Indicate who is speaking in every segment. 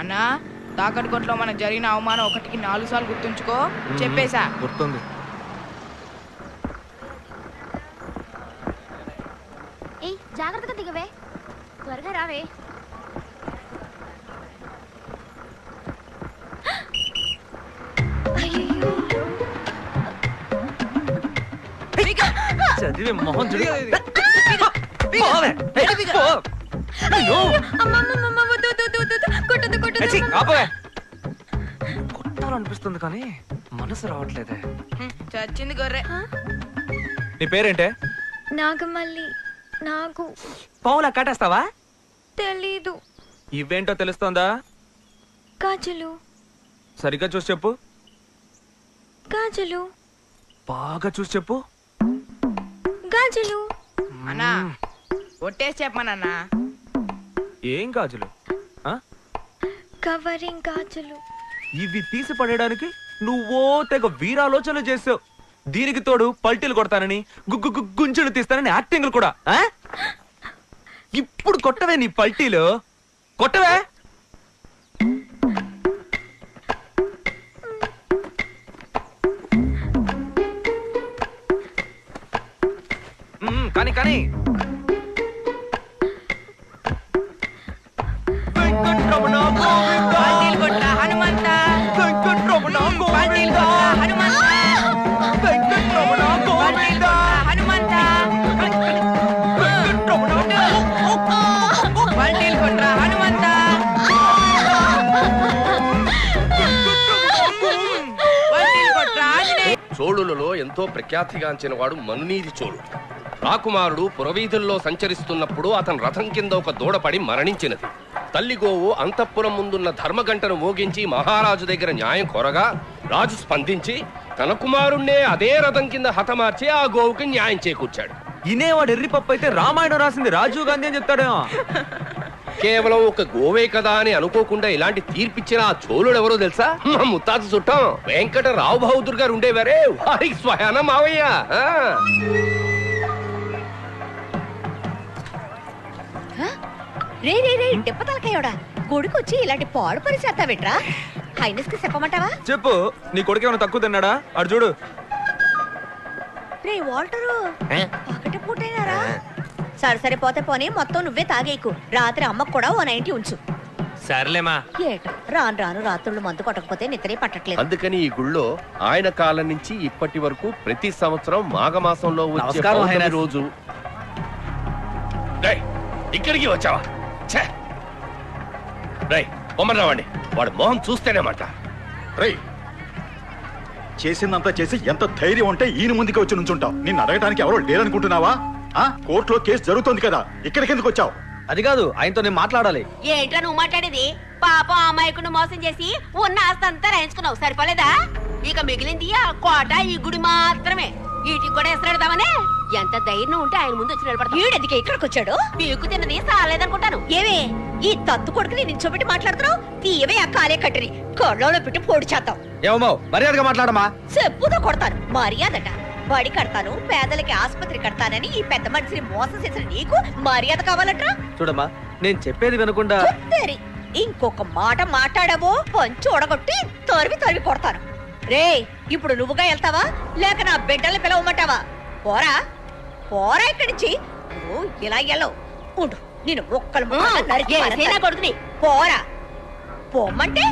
Speaker 1: అన్నా తాకట్టు కొట్లో మనకు జరిగిన అవమానం ఒకటికి నాలుగు సార్లు గుర్తుంచుకో. చెప్పేశా.
Speaker 2: గుర్తుంది.
Speaker 3: ఏయ్ జాగ్రత్తగా దిగవే. త్వరగా రావే.
Speaker 2: చదివి మొహం చూడు.
Speaker 3: అమ్మమ్మమ్మమ్మ,
Speaker 2: ఆపవే. కొట్టాలనిపిస్తుంది కానీ మనసు రావట్లేదే.
Speaker 1: చచ్చింది గొర్రె.
Speaker 2: నీ పేరేంటే?
Speaker 3: నాగమల్లి నాకు
Speaker 2: పావులా కాటేస్తావా?
Speaker 3: తెలీదు.
Speaker 2: ఇవేంటో తెలుస్తోందా?
Speaker 3: గాజులు
Speaker 2: సరిగ్గా చూసి చెప్పు.
Speaker 3: గాజులు
Speaker 2: బాగా చూసి చెప్పు.
Speaker 3: గాజులు.
Speaker 1: అన్నా ఒట్టేసి చెప్పమనన్నా.
Speaker 2: ఏం గాజులు? ఆ?
Speaker 3: కవరింగ్ గాజులు.
Speaker 2: ఇవి తీసి పడేయడానికి నువ్వో తెగ వీరాలోచనలు చేసావు. దీనికి తోడు పల్టీలు కొడతానని గుగ్గు గుగ్గుంచులు తీస్తానని యాక్టింగ్లు కూడా ఆ? ఇప్పుడు కొట్టవే నీ పల్టీలు. కొట్టవే. మ్మ్, కానీ కానీ.
Speaker 4: చోళులలో ఎంతో ప్రఖ్యాతిగాంచిన వాడు మనునీది చోళుడు రాకుమారుడు పురవీధుల్లో సంచరిస్తున్నప్పుడు అతని రథం కింద ఒక దూడపడి మరణించినది. తల్లి గోవు అంతఃపురం ముందున్న ధర్మగంటను మోగించి మహారాజు దగ్గర న్యాయం కోరగా రాజు స్పందించి తన కుమారుణ్ణే అదే రథం కింద హతమార్చి ఆ గోవుకి న్యాయం చేకూర్చాడు.
Speaker 2: ఇనేవాడు ఎర్రి పప్పు అయితే రామాయణం రాసింది రాజీవ్ గాంధీ అని చెప్తాడేమో.
Speaker 4: కేవలం ఒక గోవే కదా అని అనుకోకుండా ఇలాంటి తీర్పిచ్చిన ఆ చోళుడు ఎవరో తెలుసా? మా ముత్తాత చుట్టం వెంకట రావు బహదూర్ గారు ఉండేవారే. వారికి స్వయాన మావయ్య.
Speaker 5: రే రే రే దెబ్బతలకాయోడా కొడుకొచ్చి ఇలాంటి పాడు పని చేస్తావేట్రా? హైనస్కి చెప్పమంటావా?
Speaker 2: చెప్పు నీ కొడుకు ఏమైనా తక్కువ తిన్నాడా? అడు చూడు.
Speaker 5: రే వాల్టరు పగటి పూటైనారా? సరే సరే పోతే పోనీ మొత్తం నువ్వే తాగేకు రాత్రి అమ్మకు కూడా ఓ నైన్టీ ఉంచు.
Speaker 2: సర్లేమా.
Speaker 5: ఏట రాను రాను రాత్రులు మందు కొట్టకపోతే నిద్రే పట్టట్లేదు.
Speaker 4: అందుకని ఈ గుళ్ళో ఆయన కాలం నుంచి ఇప్పటి వరకు ప్రతి సంవత్సరం మాఘమాసంలో వచ్చే
Speaker 2: నమస్కారం,
Speaker 4: పౌర్ణమి. రోజు. ఇక్కడికి వచ్చావా? ఛే! రేయ్, పొమ్మని రావండి వాడు మొహం చూస్తేనేమాట
Speaker 6: రేయ్ చేసిందంతా చేసి ఎంత ధైర్యం ఉంటే ఈయన ముందుకు వచ్చి నుంచుంటావు. నిన్ను అడగడానికి ఎవరో లేరనుకుంటున్నావా? ఆ? కోర్టులో కేసు జరుగుతోంది కదా ఇక్కడికి ఎందుకు వచ్చావు?
Speaker 2: అది కాదు ఆయనతో నేను మాట్లాడాలి.
Speaker 5: ఏంట్రా నువ్వు మాట్లాడేది? పాపం అమాయకుడు మోసం చేసి ఉన్న ఆస్తంతా రాయించుకున్నావు. సరిపోలేదా? ఇక మిగిలింది ఆ కోట ఈ గుడి మాత్రమే. వీటికి కూడా ఎసరెడదామనే ఎంత ధైర్యం ఉంటే ఆయన ముందు వచ్చి నిలబడతాం. ఈడెందుకే ఇక్కడికి వచ్చాడు పీకు తిన్నది సాలేదనుకుంటాను. ఏమే ఈ తత్తు కొడుకుని నించోబెట్టి మాట్లాడుతున్నావు? తీయవే ఆ కాలే కట్టిని. కొళ్ళలో పెట్టి పొడి చేద్దాం.
Speaker 2: ఏమో మర్యాదగా మాట్లాడమా
Speaker 5: చెప్పుతో కొడతాను. మర్యాదట. బడి కడతాను పేదలకి ఆసుపత్రి కడతానని ఈ పెద్ద మనిషిని మోసం చేసిన నీకు మర్యాద కావాలట్రా?
Speaker 2: చూడమ్మా నేను చెప్పేది వినకుండా
Speaker 5: ఇంకొక మాట మాట్లాడావో పంచి ఒడగొట్టి తరివి తరివి కొడతాను. రే ఇప్పుడు నువ్వుగా వెళ్తావా? లేక నా బిడ్డల్ని పిలవమంటావా? పోరా. పోరా ఇక్కడి నుంచి. నువ్వు ఇలా వెళ్ళవు ఉండు నేను ఒక్కలు.
Speaker 3: కొడుకుని.
Speaker 5: పోరా. పోమ్మంటే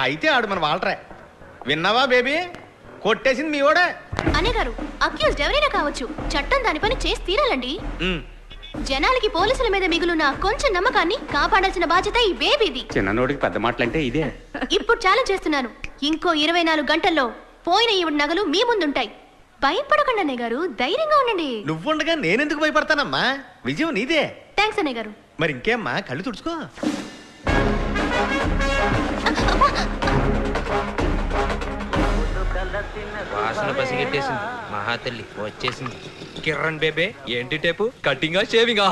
Speaker 7: అయితే ఆడు మన వాళ్ళరే విన్నావా బేబీ? కొట్టేసింది మీ వాడే
Speaker 3: అనే గారు అక్యూజ్డ్ ఎవరైనా కావచ్చు. చట్టం దాని పని చేసి తీరాలండి. జనాలకి పోలీసుల మీద మిగులున్న కొంచెం నమ్మకాన్ని కాపాడాల్సిన బాధ్యత ఈ బేబీది.
Speaker 8: చిన్ననోడికి పెద్ద మాటలంటే ఇదే.
Speaker 3: ఇప్పుడు ఛాలెంజ్ చేస్తున్నాను. ఇంకో ఇరవై నాలుగు గంటల్లో పోయిన ఈవిడ నగలు మీ ముందుంటాయి. భయపడకండి అన్నయ్య గారు ధైర్యంగా ఉండండి.
Speaker 7: నువ్వుండగా నేనెందుకు భయపడతానమ్మా? విజయం నీదే.
Speaker 3: థ్యాంక్స్ అన్నయ్య గారు
Speaker 7: మరి ఇంకేమ్మా? కళ్ళు తుడుచుకో.
Speaker 8: వాసన పసిగట్టేసింది. మహాతల్లి వచ్చేసింది.
Speaker 2: కిరణ్ బేబే ఏంటి టేపు? కటింగా షేవింగా?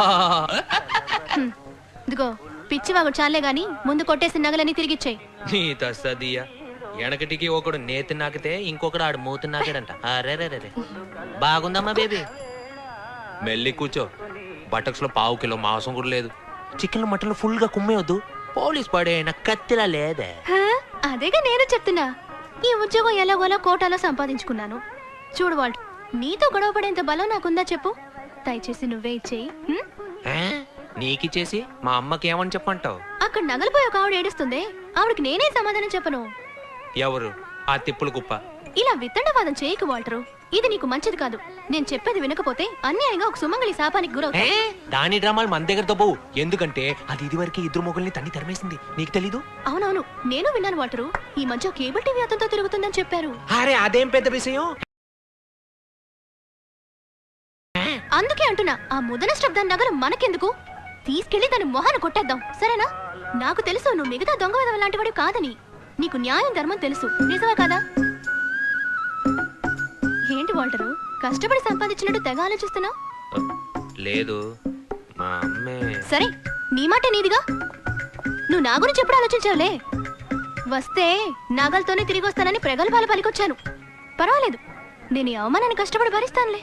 Speaker 3: ఇదిగో పిచ్చివాగుడు చాలే గాని ముందు కొట్టేసిన నగలన్నీ తిరిగిచ్చేయి.
Speaker 8: నీ వెనకటికి ఒకడు నేతి నాకితే ఇంకొకడు ఆడు మూతి నాకాడంట. అరే రే రే బాగుందమ్మా బేబీ. మెల్లి కూర్చో. బటక్స్లో పావు కిలో మాంసం కూడా లేదు. చికెన్ మటన్ ఫుల్గా కుమ్మేయొద్దు. పోలీస్ పడేయన కత్తిలా లేదే.
Speaker 3: హా? అదేగా నేను చెప్తున్నా. ఈ ఉద్యోగం ఎలాగోలా కోటాలో సంపాదించుకున్నాను. చూడు వాళ్ళు నీతో గొడవ పడేంత బలం నాకుందా చెప్పు? దయచేసి నువ్వే ఇచ్చేయి హ్మ్?
Speaker 8: ఏ? నీకిచ్చేసి మా అమ్మకి ఏమని చెప్పంటావు?
Speaker 3: అక్కడ నగలిపోయి ఒక ఆవిడ ఏడుస్తుంది. ఆవిడకి నేనే సమాధానం చెప్పను?
Speaker 8: ఎవరు? ఆ తిప్పుల కుప్ప.
Speaker 3: ఇలా విత్తండవాదం చేయకు వాల్టరు. ఇది నీకు మంచిది కాదు. నేను చెప్పేది వినకపోతే అన్యాయంగా ఒక సుమంగళి శాపానికి
Speaker 8: ఏ?
Speaker 3: గురవుతా
Speaker 8: దాని డ్రామాలు మన దగ్గరతో పోవు ఎందుకంటే అది ఇదివరకు ఇద్దరు మొగుల్ని తన్ని తరిమేసింది. నీకు తెలీదు?
Speaker 3: అవునవును. నేను విన్నాను వాటరు. ఈ మధ్య కేబుల్ టీవీ అతనితో తిరుగుతుందని చెప్పారు.
Speaker 8: అరే అదేం పెద్ద విషయం?
Speaker 3: అందుకే అంటున్నా ఆ ముదన శబ్దాన్ని నగరం మనకెందుకు? తీసుకెళ్ళి దాని మొహాన కొట్టేద్దాం. సరేనా? నాకు తెలుసు నువ్వు మిగతా దొంగ విధవ లాంటి వాడు కాదని. నీకు న్యాయం ధర్మం తెలుసు. నిజమే కాదా? వాల్టరు కష్టపడి సంపాదించినట్టు తెగ ఆలోచిస్తున్నావు?
Speaker 8: లేదు మా అమ్మే.
Speaker 3: సరే నీ మాట నీదిగా. నువ్వు నా గురించి ఎప్పుడు ఆలోచించావులే? వస్తే నాగలతోనే తిరిగి వస్తానని ప్రగల్భాలు పలికొచ్చాను. పర్వాలేదు నేను ఈ అవమానాన్ని కష్టపడి భరిస్తానులే.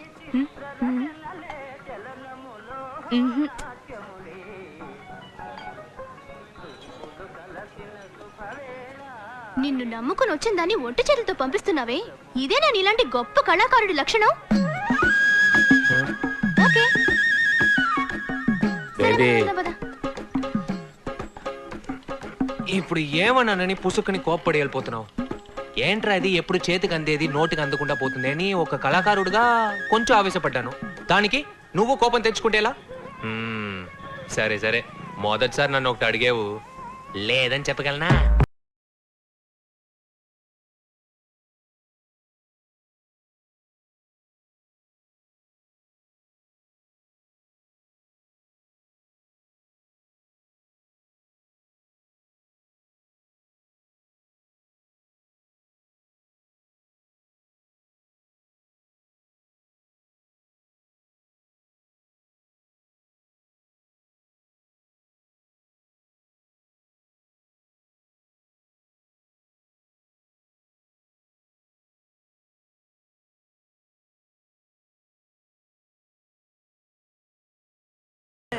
Speaker 3: నిన్ను నమ్ముకుని వచ్చిన దాన్ని ఒంటి చేతులతో పంపిస్తున్నావే? ఇదే నేను ఇలాంటి గొప్ప కళాకారుడి లక్షణం? ఓకే.
Speaker 8: బేబీ. ఇప్పుడు ఏమన్నానని పుసుకుని కోప్పడి వెళ్ళిపోతున్నావు? ఏంట్రా అది ఎప్పుడు చేతికి అందేది? నోటికి అందకుండా పోతుంది అని ఒక కళాకారుడిగా కొంచెం ఆవేశపడ్డాను. దానికి నువ్వు కోపం తెచ్చుకుంటేలా సరే సరే. మొదటిసారి నన్ను ఒకటి అడిగావు. లేదని చెప్పగలనా?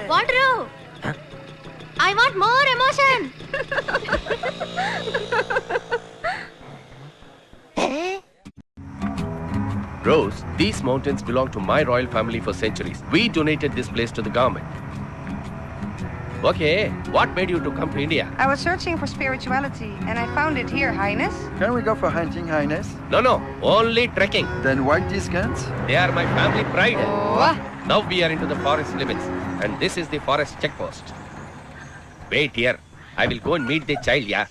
Speaker 3: Want Ru? Huh? I want more emotion.
Speaker 4: Rose, these mountains belong to my royal family for centuries. We donated this place to the government. Okay, what made you to come to India?
Speaker 9: I was searching for spirituality and I found it here, Highness.
Speaker 10: Can we go for hunting, Highness?
Speaker 4: No, no, only trekking.
Speaker 10: Then why these guns?
Speaker 4: They are my family pride. Oh. Now we are into the forest limits. And this is the forest checkpost. Wait here. I will go and meet the child, yeah.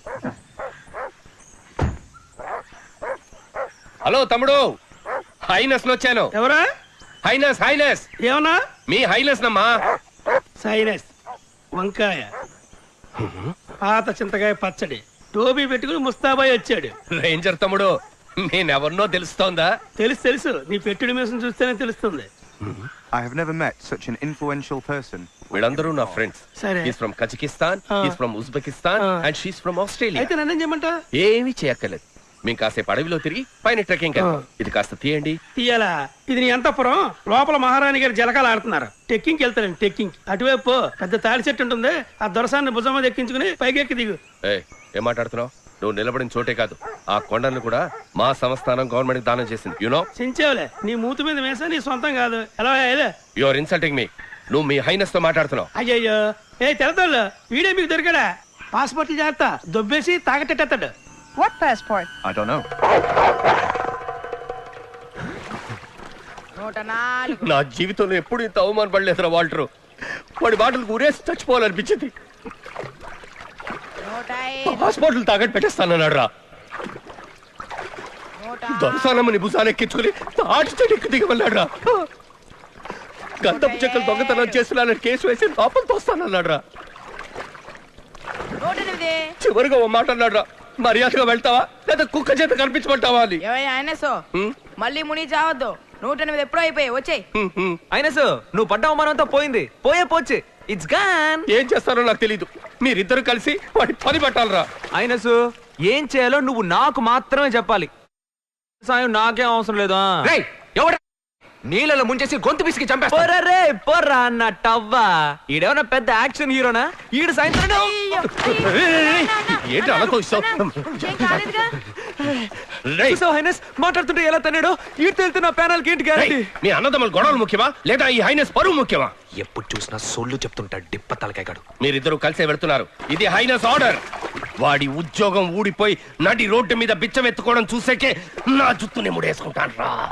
Speaker 4: Hello తమ్ముడు highness వచ్చాను
Speaker 11: ఎవరా?
Speaker 4: Highness highness
Speaker 11: ఏమన్నా?
Speaker 4: మీ highness నమ్మా.
Speaker 11: Sinus వంకాయ పాత చింతకాయ పచ్చడి Toby పెట్టుకుని ముస్తాబాయ్ వచ్చాడు.
Speaker 4: రేంజర్ తమ్ముడు నేనెవరినో తెలుస్తోందా?
Speaker 11: తెలుసు తెలుసు. నీ పెట్టుడి మీసం చూస్తేనే తెలుస్తుంది.
Speaker 10: I have never met such an influential person.
Speaker 4: వీళ్ళందరూ నా ఫ్రెండ్స్
Speaker 11: సరే.
Speaker 4: హీస్ ఫ్రమ్ కజకిస్తాన్
Speaker 11: ఆ.
Speaker 4: హీస్ ఫ్రమ్ ఉజ్బెకిస్తాన్
Speaker 11: ఆ.
Speaker 4: అండ్ షీస్ ఫ్రమ్ ఆస్ట్రేలియా
Speaker 11: అయితే నన్నేం చేయమంట?
Speaker 4: ఏమీ చేయక్కర్లేదు. మేము కాసేపు అడవిలో తిరిగి పైన ట్రెక్కింగ్
Speaker 11: ఆ.
Speaker 4: ఇది కాస్త తీయండి.
Speaker 11: తీయాలా? ఇది నీ అంతపురం. లోపల మహారాణి గారి జలకాలు ఆడుతున్నారు. టెక్కింగ్కి వెళ్తారండి టెక్కింగ్ అటువైపు పో. పెద్ద తాడి చెట్టు ఉంటుంది. ఆ దొరసాన్ని భుజం మీద ఎక్కించుకుని పైకి ఎక్కి దిగు.
Speaker 4: ఏ ఏం మాట్లాడుతున్నావు? నువ్వు నిలబడిన చోటే కాదు. ఆ కొండను కూడా మా సంస్థానం గవర్నమెంట్ దానం చేసింది. యునో
Speaker 11: చించేవులే. నీ మూతి మీద వేసా నీ సొంతం కాదు. ఎలా ఏలే
Speaker 4: యు ఆర్ ఇన్సల్టింగ్ మీ నువ్వు మీ హైనస్తో మాట్లాడుతున్నావు.
Speaker 11: అయ్యయ్యో. ఏ తెలతాళ్ళు వీడే మీకు దొరికాడా? పాస్పోర్ట్లు జాగ్రత్త. దొబ్బేసి తాగట్టేస్తాడు
Speaker 9: What passport?
Speaker 10: I don't know.
Speaker 1: నూట నాలుగు.
Speaker 4: నా జీవితంలో ఎప్పుడు ఇంత అవమానపడలేదురా వాల్టరు. వాడి బాటలకు ఊరేసి చచ్చిపోవాలనిపించింది. హాస్పిటల్ తాగట్టు పెట్టేస్తానన్నాడు రా
Speaker 1: నూట
Speaker 4: దొరసానమ్మని భుజాన్ని ఎక్కించుకుని తాటి చెట్టు ఎక్కి దిగమన్నాడు రా గంధపు చెక్కలు దొంగతనం చేస్తున్నానని కేసు వేసి లోపల తోస్తానన్నాడు రా
Speaker 1: నూట ఎనిమిది
Speaker 4: చివరిగా ఓ మాట అన్నాడు రా మర్యాదగా వెళ్తావా? లేదా కుక్క చేత కనిపించమంటావా అని.
Speaker 1: మళ్ళీ ముని చావద్దు. నూట ఎనిమిది ఎప్పుడో అయిపోయాయి. వచ్చాయి.
Speaker 2: అయినా సో నువ్వు పడ్డ అవమానంతో పోయింది. పోయే పోచ్చే. ఇట్స్ గాన్
Speaker 4: ఏం చేస్తారో నాకు తెలీదు. మీరిద్దరు కలిసి వాడి పని పట్టాలరా.
Speaker 2: అయినసు ఏం చేయాలో నువ్వు నాకు మాత్రమే చెప్పాలి. సాయం నాకేం అవసరం లేదా
Speaker 8: రేయ్ ఎవడ? నీళ్ళలో ముంచేసి గొంతు పిసికి చంపేస్తా.
Speaker 2: పొర్రే పొర్రా అన్న టవ్వా ఈడేమన్నా పెద్ద యాక్షన్ హీరోనా? ఈడు సాయంత్రం
Speaker 4: ఏంటి అలా? రేయ్,
Speaker 2: చూసావా, హైనస్? మాట్లాడుతుంటే ఎలా తన్నాడో? ఈడు తెలుసు నా ప్యానల్కి ఏంటి గ్యారంటీ
Speaker 4: మీ అన్నదమ్ముల గొడవలు ముఖ్యమా? లేదా ఈ హైనస్ పరువు ముఖ్యమా?
Speaker 8: ఎప్పుడు చూసినా సొల్లు చెప్తుంటా డిప్ప తలకాయగాడు
Speaker 4: మీరిద్దరూ కలిసే వెళ్తున్నారు. ఇది హైనస్ ఆర్డర్. వాడి ఉద్యోగం ఊడిపోయి నడి రోడ్డు మీద బిచ్చం ఎత్తుకోవడం చూసేకే నా జుత్తుని ముడేసుకుంటాను రా